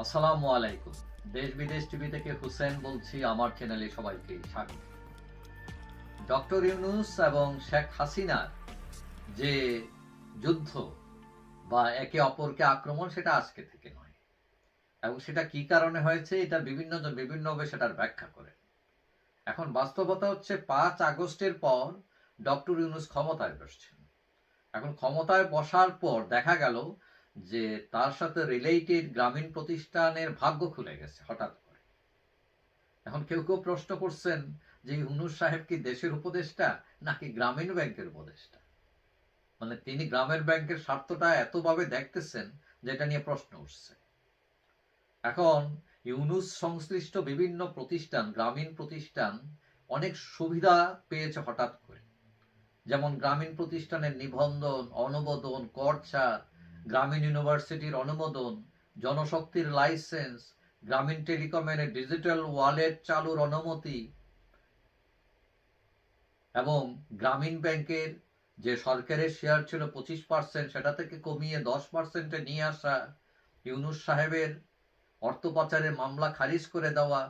আসসালামু আলাইকুম। দেশ বিদেশ টিভি থেকে হুসেন বলছি, আমার চ্যানেলে সবাইকে স্বাগত। ডক্টর ইউনুস এবং শেখ হাসিনার যে যুদ্ধ বা একে অপরকে আক্রমণ, সেটা আজকে থেকে নয়। এবং সেটা কি কারণে হয়েছে, এটা বিভিন্ন বিভিন্নভাবে সেটার ব্যাখ্যা করে। এখন বাস্তবতা হচ্ছে, পাঁচ আগস্টের পর ডক্টর ইউনুস ক্ষমতায় বসছেন। এখন ক্ষমতায় বসার পর দেখা গেল যে তার সাথে রিলেটেড গ্রামীণ প্রতিষ্ঠানের ভাগ্য খুলে গেছে হঠাৎ করে। এখন কেউ কেউ প্রশ্ন করছেন যে ইউনুস সাহেব কি দেশের উপদেষ্টা নাকি গ্রামীণ ব্যাংকের উপদেষ্টা? মানে তিনি গ্রামের ব্যাংকের স্বার্থটা এতভাবে দেখতেছেন যেটা নিয়ে প্রশ্ন উঠছে। এখন ইউনুস সংশ্লিষ্ট বিভিন্ন প্রতিষ্ঠান, গ্রামীণ প্রতিষ্ঠান অনেক সুবিধা পেয়েছে হঠাৎ করে। যেমন গ্রামীণ প্রতিষ্ঠানের নিবন্ধন, অনুমোদন কর ছাড় গ্রামীণ ইউনিভার্সিটির অনুমোদন, জনশক্তির লাইসেন্স, গ্রামীণ টেলিকমের ডিজিটাল ওয়ালেট চালুর অনুমতি এবং গ্রামীণ ব্যাংকের যে সরকারের শেয়ার ছিল পঁচিশ পার্সেন্ট সেটা থেকে কমিয়ে দশ পার্সেন্টে নিয়ে আসা ইউনুস সাহেবের অর্থ পাচারের মামলা খারিজ করে দেওয়া,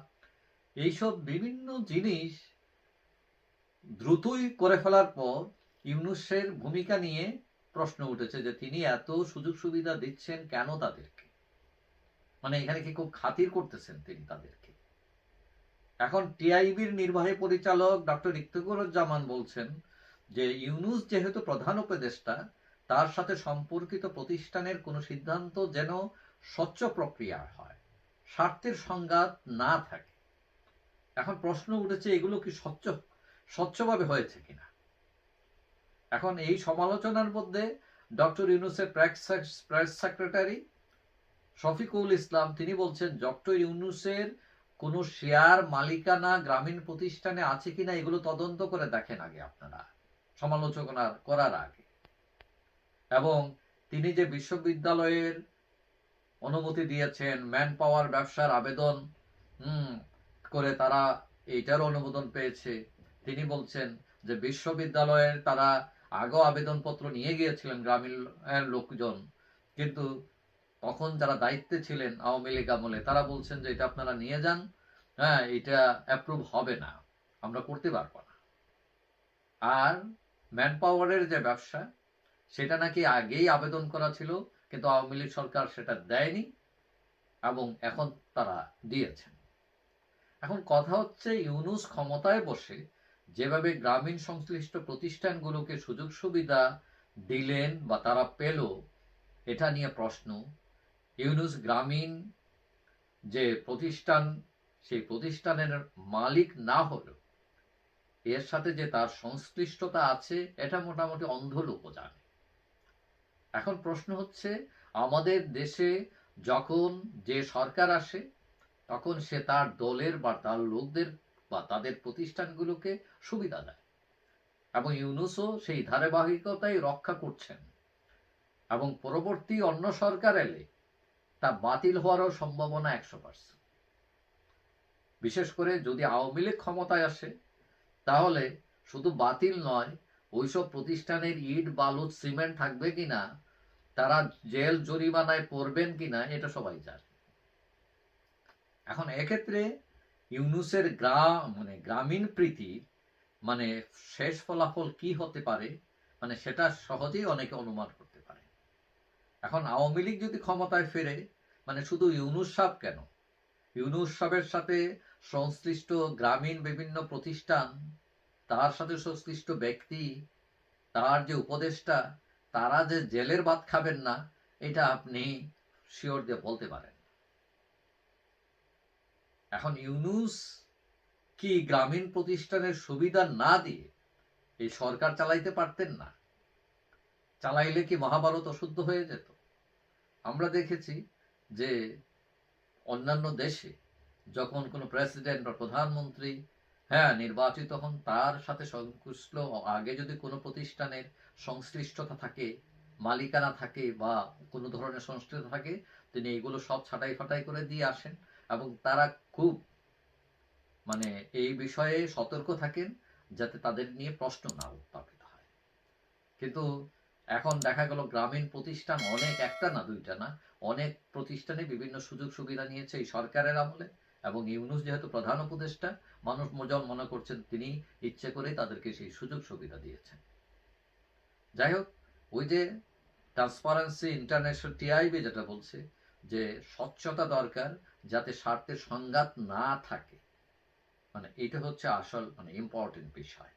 এইসব বিভিন্ন জিনিস দ্রুতই করে ফেলার পর ইউনুসের ভূমিকা নিয়ে প্রশ্ন উঠেছে যে তিনি এত সুযোগ সুবিধা দিচ্ছেন কেন তাদেরকে? মানে এখানে কি খুব খাতির করতেছেন তিনি তাদেরকে? এখন টিআইবির নির্বাহী পরিচালক ডক্টর ইফতেকুরুজ্জামান বলছেন যে ইউনুস যেহেতু প্রধান উপদেষ্টা, তার সাথে সম্পর্কিত প্রতিষ্ঠানের কোনো সিদ্ধান্ত যেন স্বচ্ছ প্রক্রিয়া হয়, স্বার্থের সংঘাত না থাকে। এখন প্রশ্ন উঠেছে এগুলো কি স্বচ্ছ, স্বচ্ছভাবে হয়েছে কিনা? এখন এই সমালোচনার মধ্যে ডক্টর ইউনুসের প্রেস সেক্রেটারি শফিকুল ইসলাম, তিনি বলছেন, ডক্টর ইউনুসের কোন শেয়ার মালিকানা গ্রামীণ প্রতিষ্ঠানে আছে কিনা এগুলো তদন্ত করে দেখেন আগে আপনারা, সমালোচনা করার আগে। এবং তিনি যে বিশ্ববিদ্যালয়ের অনুমতি দিয়েছেন ম্যান পাওয়ার ব্যবসার আবেদন করে তারা এইটার অনুমোদন পেয়েছে, তিনি বলছেন যে বিশ্ববিদ্যালয়ের তারা আগেও আবেদনপত্র নিয়ে গিয়েছিলেন গ্রামীণ লোকজন। কিন্তু তখন যারা দায়িত্বে ছিলেন আওয়ামী লীগ আমলে, তারা বলছেন যে এটা আপনারা নিয়ে যান হ্যাঁ এটা অ্যাপ্রুভ হবে না। আমরা করতে পারব না। আর ম্যান পাওয়ারের যে ব্যবসা, সেটা নাকি আগেই আবেদন করা ছিল, কিন্তু আওয়ামী লীগ সরকার সেটা দেয়নি এবং এখন তারা দিয়েছেন। এখন কথা হচ্ছে, ইউনুস ক্ষমতায় বসে যেভাবে গ্রামীণ সংশ্লিষ্ট প্রতিষ্ঠানগুলোকে সুযোগ সুবিধা দিলেন বা তারা পেল, এটা নিয়ে প্রশ্ন। ইউনুস গ্রামীণ যে প্রতিষ্ঠান, সেই প্রতিষ্ঠানের মালিক না হলেও এর সাথে যে তার সংশ্লিষ্টতা আছে, এটা মোটামুটি অন্ধ লোক জানে। এখন প্রশ্ন হচ্ছে, আমাদের দেশে যখন যে সরকার আসে, তখন সে তার দলের বা তার লোকদের বা তাদের প্রতিষ্ঠানগুলোকে সুবিধা দেয়। এবং ইউনুসও সেই ধারাবাহিকতাই রক্ষা করছেন। এবং পরবর্তী অন্য সরকার এলে তা বাতিল হওয়ারও সম্ভাবনা একশো পার্সেন্ট বিশেষ করে যদি আওয়ামী লীগ ক্ষমতায় আসে, তাহলে শুধু বাতিল নয়, ওইসব প্রতিষ্ঠানের ইট বালু সিমেন্ট থাকবে কিনা, তারা জেল, জরিমানায় পড়বেন কিনা, এটা সবাই জানে। এখন এক্ষেত্রে ইউনুসের গ্রাম মানে গ্রামীণ প্রীতি মানে শেষ ফলাফল কি হতে পারে মানে সেটা সহজেই অনেকে অনুমান করতে পারে। এখন আওয়ামী লীগ যদি ক্ষমতায় ফেরে মানে শুধু ইউনুস সাহেব কেন? ইউনুস সাহেবের সাথে সংশ্লিষ্ট গ্রামীণ বিভিন্ন প্রতিষ্ঠান, তার সাথে সংশ্লিষ্ট ব্যক্তি, তার যে উপদেষ্টা, তারা যে জেলের ভাত খাবেন না, এটা আপনি শিওর দিয়ে বলতে পারেন। এখন ইউনুস কি গ্রামীণ প্রতিষ্ঠানের সুবিধা না দিয়ে এই সরকার চালাইতে পারতেন না? চালাইলে কি মহাভারত অশুদ্ধ হয়ে যেত? আমরা দেখেছি যে অন্যান্য দেশে যখন কোনো প্রেসিডেন্ট বা প্রধানমন্ত্রী হ্যাঁ নির্বাচিত হন, তার সাথে সংশ্লিষ্ট, আগে যদি কোনো প্রতিষ্ঠানের সংশ্লিষ্টতা থাকে, মালিকানা থাকে বা কোনো ধরনের সংশ্লিষ্টতা থাকে, তিনি এইগুলো সব ছাটাই ফাটাই করে দিয়ে আসেন। এবং তারা খুব মানে এই বিষয়ে সতর্ক থাকেন যাতে তাদের নিয়ে প্রশ্ন না উত্থাপিত হয়। কিন্তু এখন দেখা গেল গ্রামীণ প্রতিষ্ঠান অনেক, একটা না দুইটা না, অনেক প্রতিষ্ঠানে বিভিন্ন সুযোগ সুবিধা নিয়েছে এই সরকারের আমলে এবং ইউনুস যেহেতু প্রধান উপদেষ্টা, মানুষ মজন মনে করছেন তিনি ইচ্ছে করে তাদেরকে সেই সুযোগ সুবিধা দিয়েছেন। যাই হোক, ওই যে ট্রান্সপারেন্সি ইন্টারন্যাশনাল টিআইবি যেটা বলছে যে স্বচ্ছতা দরকার যাতে স্বার্থের সংঘাত না থাকে। মানে এটা হচ্ছে আসল মানে ইম্পর্টেন্ট বিষয়।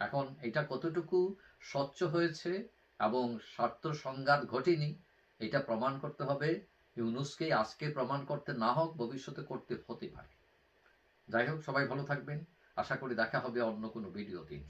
এখন এটা কতটুকু স্বচ্ছ হয়েছে এবং স্বার্থ সংঘাত ঘটেনি, এটা প্রমাণ করতে হবে। ইউনুসকে আজকে প্রমাণ করতে না হোক, ভবিষ্যতে করতে হতে পারে। যাই হোক, সবাই ভালো থাকবেন। আশা করি দেখা হবে অন্য কোনো ভিডিও দিন